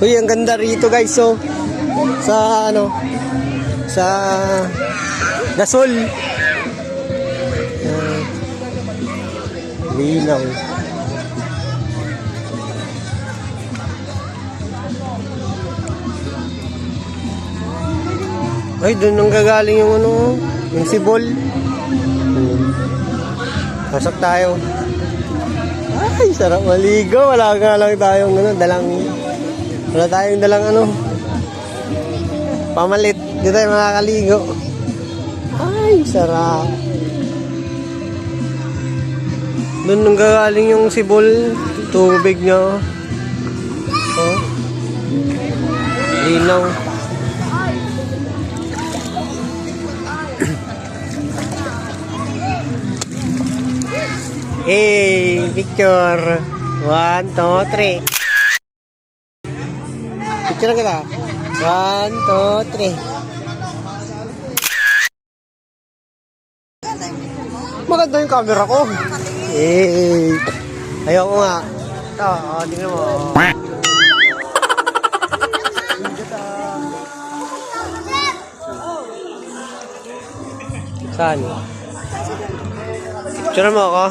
Uy, ang ganda rito guys. So, sa ano, sa Gasol. Yan. Linaw. Ay, doon nang gagaling yung ano, yung sibol. Hmm. Pasok tayo. Ay, sarap maligo. Wala nga lang tayong ano, dalang, wala tayong dalang ano, pamalit. Di tayo makakaligo. Ay, sarap. Doon nang gagaling yung sibol, tubig niya. Oh. Linaw. Hey, picture. One, two, three. Picture kita. One, two, three. Maganda yung camera ko. Hey. Ayaw ko nga. Ito, oh, tingnan mo. Saan? Picture mo ako.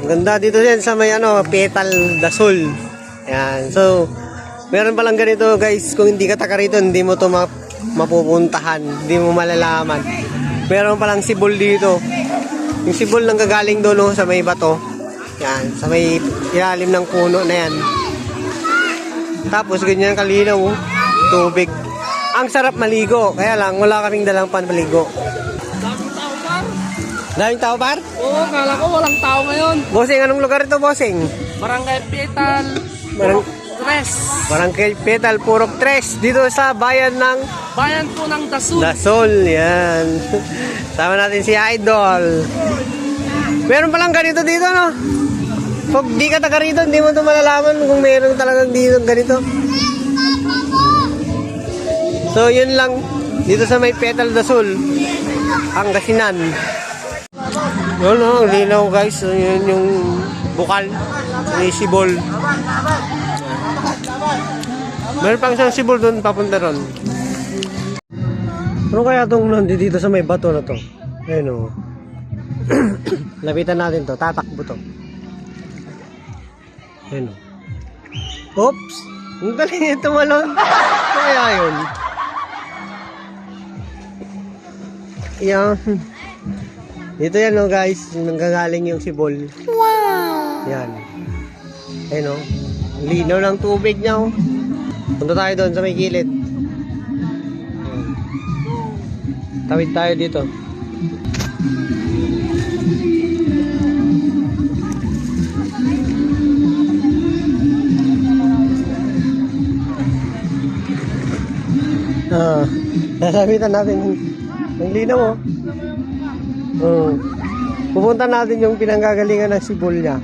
Ang ganda dito din sa may ano, petal dasol. Yan. So, meron palang ganito guys, kung hindi ka taka rito, hindi mo to ma- mapupuntahan, hindi mo malalaman. Meron palang sibol dito. Yung sibol nang gagaling doon no, sa may bato. Yan, sa may ilalim ng puno na yan. Tapos ganyan kalinaw, oh. tubig. Ang sarap maligo, kaya lang wala kaming dalang panmaligo. Daming tao par. Daming tao par? Oo, kala ko walang tao ngayon. Bossing, anong lugar ito, bossing? Barangay Petal. Barang- Tres. Barangay Petal, Purok 3, dito sa bayan ng Bayan po ng Dasul. Dasol. Yan. Sama natin si Idol. Meron palang ganito dito, no? Pag di ka taga rito, hindi mo ito malalaman kung meron talagang dito ganito. So, yun lang. Dito sa may Petal Dasol. Pangasinan. Yun, no? Ang linaw, guys. Yun yung bukal. Yung sibol. Meron pang isang sibol doon papunta ron. Ano kaya itong nandito dito sa may bato na to? Ayun o. Lapitan natin to. Tatakbo to. Ayun o. Oops! Ang galing ito malon. Kaya yun. Yan. Dito yan o guys. Nanggagaling yung sibol. Wow! Yan. Ayun o. Linaw ng tubig niya o. Punta tayo doon sa may gilid. Tawid tayo dito. Ah, sasabitan natin ang linaw oh. Oh. Pupunta natin yung pinanggagalingan ng sibol niya.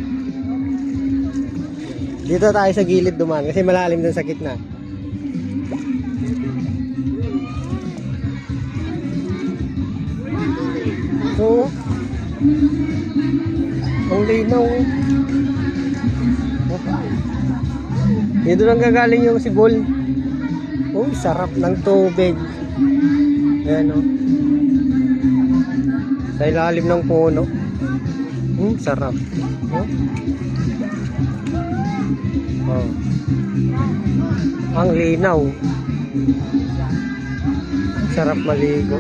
Dito tayo sa gilid duman kasi malalim dun sa gitna. So, ang linaw. Dito lang gagaling yung sibol. Uy, sarap ng tubig. Ayan o. Sa ilalim ng puno. Hmm, sarap. Oh. Oh. Ang linaw. Sarap maligo.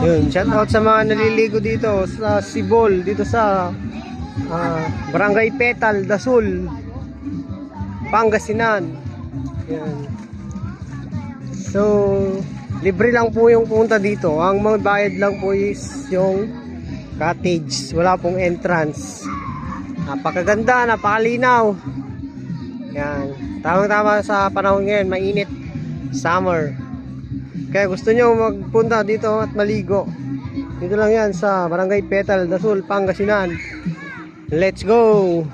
Yun, shout out sa mga naliligo dito sa Sibol, dito sa ah, Barangay Petal, Dasul, Pangasinan. Yan. So, libre lang po yung punta dito. Ang mga bayad lang po is yung cottage. Wala pong entrance. Napakaganda, napakalinaw. Yan. Tamang-tama sa panahon ngayon, mainit. Summer. Kaya gusto nyo magpunta dito at maligo. Dito lang yan sa Barangay Petal, Dasul, Pangasinan. Let's go!